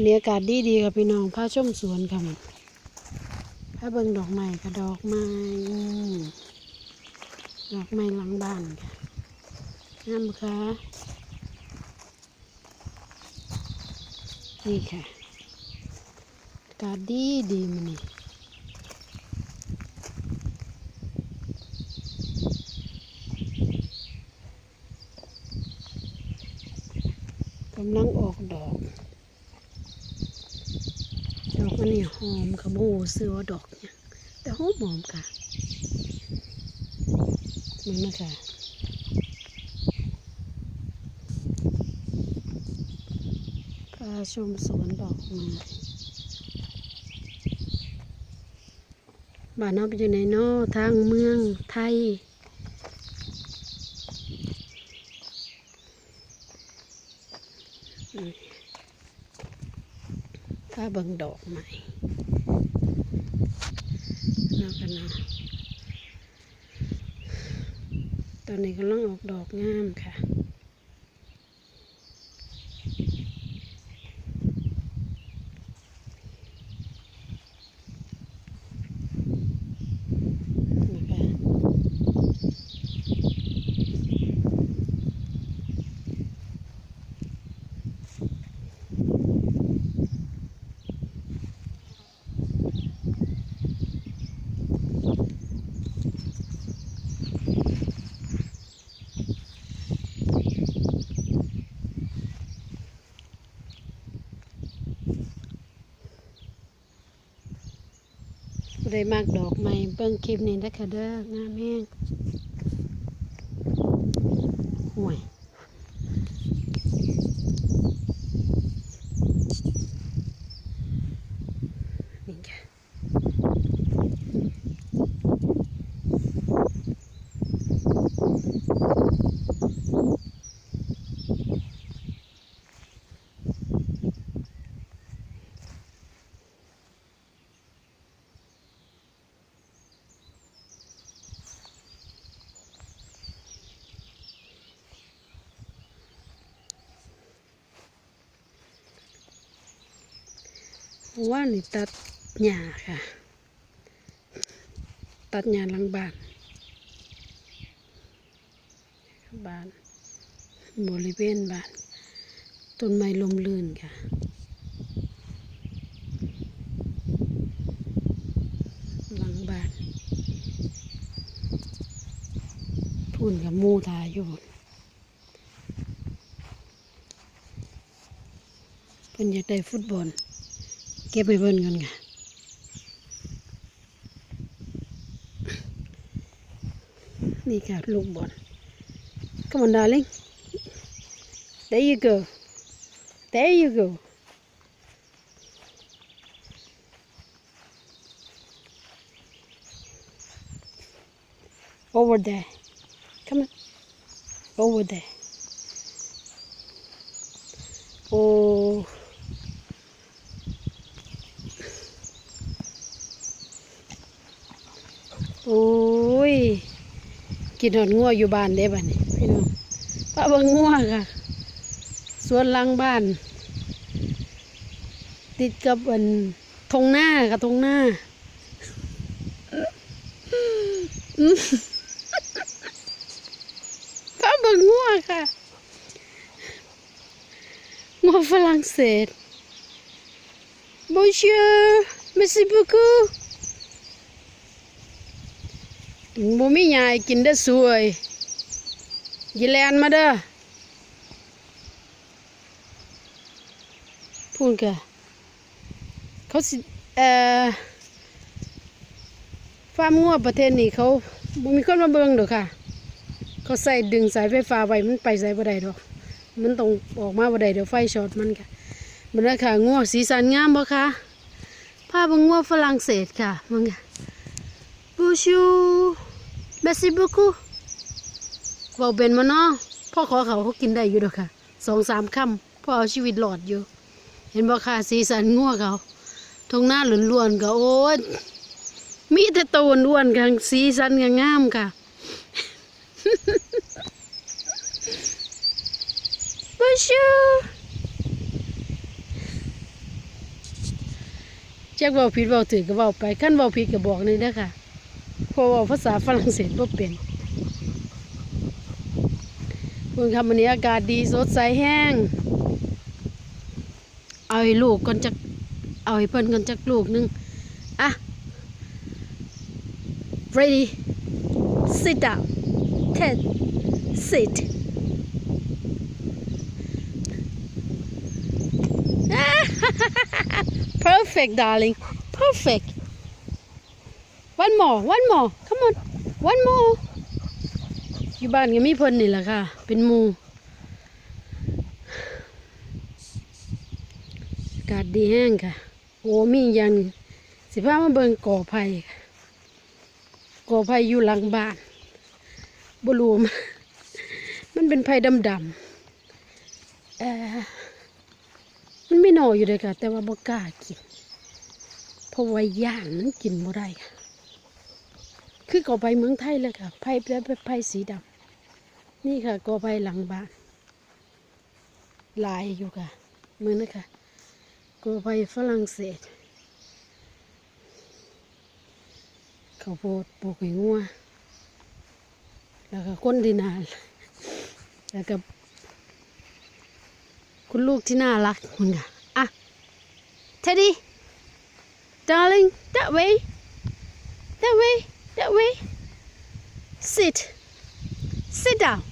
บรรยากาศดีดีค่ะพี่น้องพาชมสวนค่ะมันพาเบิงดอกไม้ค่ะดอกไม้ดอกไม้หลังบ้านค่ะงามค่ะนี่ค่ะอากาศดีดีมันนี่กำลังออกดอก ดอกอันนี้หอมค่ะโบซื้อว่าดอกเนี่ยแต่หอมหอมค่ะนี่นะคะพาชมสวนดอกไม้บ้านเราไปอยู่ในนอทางเมืองไทย ถ้าเบิงดอกใหม่นกันนะตอนนี้กำลังออกดอกงามค่ะ ได้มากดอกไม้เบิ่งคลิปนี้นะคะเด้องามแห้งห่วย นี่ค่ะ ว่านี่ตัดหญ้าค่ะ ตัดหญ้าหลังบ้านบ้านบริเวณบ้านต้นไม้ลมลื่นค่ะหลังบ้านพุ่นกับมูทาอยู่เพิ่นอยากได้ฟุตบอล เก็บไปเบิ่นกันค่ะ นี่ค่ะลูกบอล Come on darling there you go there you go over there come on over there oh โอ้ย กินหอดงัวอยู่บ้านเด้บ้านนี้พี่น้องป้าบิ่งงัวค่ะ สวนหลังบ้าน ติดกับอันทงหน้ากับทงหน้าป้าบิ่งงัวค่ะงัวฝรั่งเศส Bonjour merci beaucoup บ่มีหยายกินได้สวยยีแลนมาเด้อพูดกะเขาสิเอ่อฟาร์มงัวประเทศนี้เขาบ่มีคนมาเบิ่งดอกค่ะ เขาใส่ดึงสายไฟฟ้าไว้มันไปใส่บ่ได้ดอก มันต้องออกมาบ่ได้เดี๋ยวไฟช็อตมันค่ะมันนะค่ะงัวสีสันงามบ่คะภาพงัวฝรั่งเศสค่ะมึงค่ะ Bonjour merci beaucoup เบาเป็นมาเนาะพ่อขอเขาเขากินได้อยู่ดอกค่ะสองสามคำพ่อเอาชีวิตหลอดอยู่ เห็นบ่ค่ะสีสันงัวเขาทงหน้าหลุนล้วนๆก็โอ้ยมีแต่ตัวอ้วนๆค่ะสีสันก็งามค่ะ Bonjour จักเว้าผิดเว้าถูกก็เว้าไปคันเว้าผิดก็บอกนี่เด้อค่ะ เพราะว่าภาษาฝรั่งเศสบ่เป็นคุณคำวันนี้อากาศดีสดใสแห้ง เอาให้ลูกก่อนจักเอาให้เพิ่นก่อนจักลูกหนึง อะ ready sit down Ted sit perfect darling perfect one more one more come on one more อยู่บ้านก็มีเพิ่นนี่แหละค่ะ เป็นหมูอากาศดีแห้งค่ะ โอ้มีอยังสิพามาเบิ่งก่อไผ่ก่อไผ่อยู่หลังบ้านบรวมมันเป็นไผ่ดำๆเอ่อมันไม่หน่ออยู่เลยค่ะ แต่ว่าบ่กล้ากินเพราะว่าย่านมันกินบ่ได้ค่ะ คือก่อไผ่เมืองไทยเลยค่ะไผ่แบบไผ่สีดำนี่ค่ะก่อไผ่หลังบ้านลายอยู่ค่ะเมืองนะคะก่อไผ่ฝรั่งเศสข้าวโพดปลูกให้งัวแล้วก็คนที่น่าแล้วก็คุณลูกที่น่ารักมึงค่ะอะ Teddy darling that way that way way? Sit. Sit down